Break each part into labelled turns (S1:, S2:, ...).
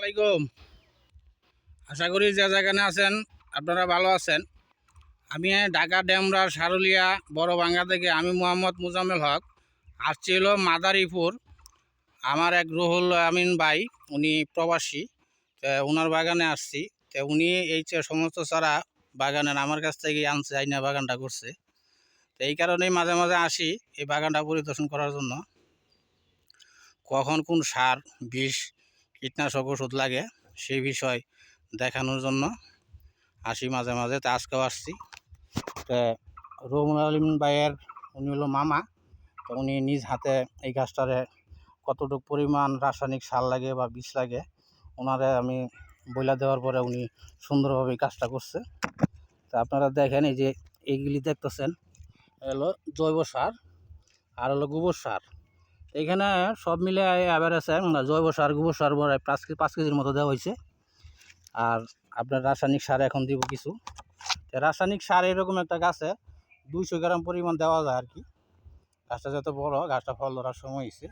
S1: আলাইকুম। আশা করি যে যেখানে আছেন, আপনারা ভালো আছেন। আমি ঢাকা, ডেমরা, সারুলিয়া, বড় ভাঙ্গা থেকে আমি মোহাম্মদ মুজাম্মেল হক। আসছি হলো মাদারীপুর। আমার এক রুহুল আমিন ভাই, উনি প্রবাসী, তো ওনার বাগানে আসছি। তো উনি এই যে সমস্ত চারা বাগানের, আমার কাছ থেকে আনছে, আইনা বাগানটা করছে। তো এই কারণেই মাঝে মাঝে আসি এই বাগানটা পরিদর্শন করার জন্য। কখন কোন সার, বিষ কীটনাশক ওষুধ লাগে সেই বিষয় দেখানোর জন্য। আসি মাঝে মাঝে, তা আজকেও আসছি। তো রহমুল আলিম ভাইয়ের, উনি হলো মামা। তো উনি নিজ হাতে এই গাছটারে কতটুকু পরিমাণ রাসায়নিক সার লাগে বা বিষ লাগে ওনারে আমি বইলা দেওয়ার পরে উনি সুন্দরভাবে কাজটা করছে। তো আপনারা দেখেন এই যে এইগুলি দেখতেছেন হলো জৈব সার আর হলো গোবর সার। এখানে সব মিলে অ্যাভারেজে জৈব সার, গোবর সার পাঁচ কে- পাঁচ কেজির মতো দেওয়া হয়েছে। আর আপনার রাসায়নিক সার এখন দিব কিছু। রাসায়নিক সার এরকম একটা গাছে দুইশো গ্রাম পরিমাণ দেওয়া যায় আর কি। গাছটা যত বড়, গাছটা ফল ধরার সময় হয়েছে।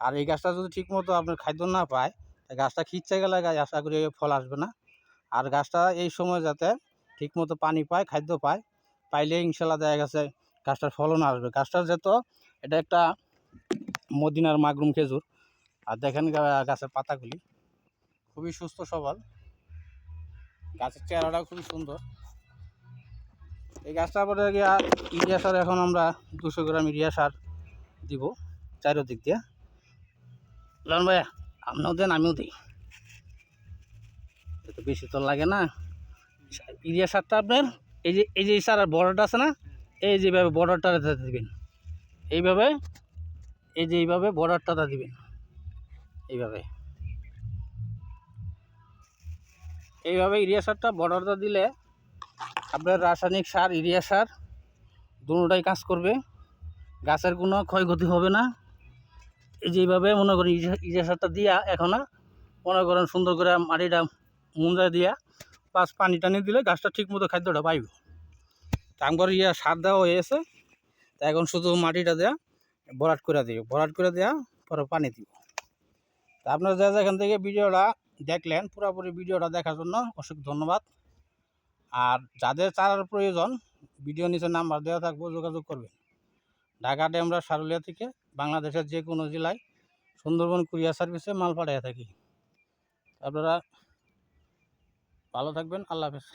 S1: আর এই গাছটা যদি ঠিক মতো আপনার খাদ্য না পায় গাছটা খিচ্ছে গেলে গাছ আশা করি ফল আসবে না। আর গাছটা এই সময় যাতে ঠিক মতো পানি পায়, খাদ্য পায়, পাইলে ইনশাল্লাহ দেখা গেছে গাছটার ফলন আসবে। গাছটার যত, এটা একটা মদিনার মাগরুম খেজুর। আর দেখেন গাছের পাতাগুলি। খুবই সুস্থ সবল। গাছের চেহারাটাও খুবই সুন্দর। এই গাছটার পরে গিয়া ইউরিয়া সার এখন আমরা দুশো গ্রাম ইউরিয়া সার দিব চারিদিক দিয়ে। লন ভাইয়া আপনিও দেন, আমিও দিই। এত বেশি তো লাগে না। ইউরিয়া সারটা আপনার, এই যে এই যে সার বর্ডারটা আছে না, এই যেভাবে বর্ডারটা দিবেন, এইভাবে এই যে এইভাবে বর্ডারটা দিবেন। এইভাবে। এইভাবে ইউরিয়া সারটা বর্ডারটা দিলে আপনার রাসায়নিক সার ইউরিয়া সার দুটোটাই কাজ করবে। গাছের কোনো ক্ষয়ক্ষতি হবে না। এই যে এইভাবে মনে করেন ইউরিয়া সারটা দিয়া এখন মনে করেন সুন্দর করে মাটিটা মুঞ্জা দিয়া পাঁচ পানি টানি দিলে গাছটা ঠিক মতো খাদ্যটা পাইব। তারপর ইয়া সার দেওয়া হয়েছে তা এখন শুধু মাটিটা দেয়া ভরাট করে দিব। ভরাট করে দেওয়া, পরে পানি দিব। তা আপনারা যা যেখান থেকে ভিডিওটা দেখলেন, পুরোপুরি ভিডিওটা দেখার জন্য অসংখ্য ধন্যবাদ। আর যাদের চারার প্রয়োজন, ভিডিও নিচে নাম্বার দেওয়া থাকব, যোগাযোগ করবেন। ঢাকা ডেমরা সারুলিয়া থেকে বাংলাদেশের যে কোনো জেলায় সুন্দরবন কুরিয়ার সার্ভিসে মাল পাঠিয়ে থাকি। আপনারা ভালো থাকবেন, আল্লাহ হাফেজ।